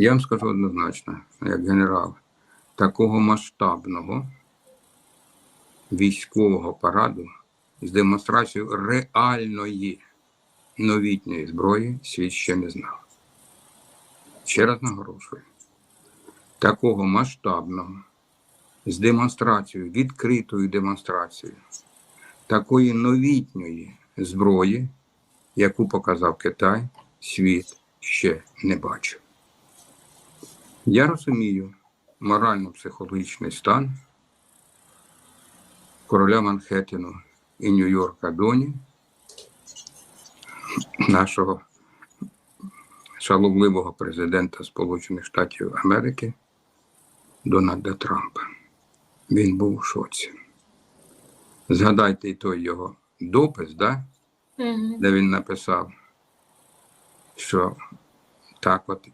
Я вам скажу однозначно, як генерал, такого масштабного військового параду з демонстрацією реальної новітньої зброї світ ще не знав. Ще раз наголошую, такого масштабного з демонстрацією, відкритою демонстрацією такої новітньої зброї, яку показав Китай, світ ще не бачив. Я розумію морально-психологічний стан короля Манхеттену і Нью-Йорка Доні, нашого шаловливого президента Сполучених Штатів Америки Дональда Трампа. Він був у шоці. Згадайте і той його допис, да? Мгм. де він написав, що так от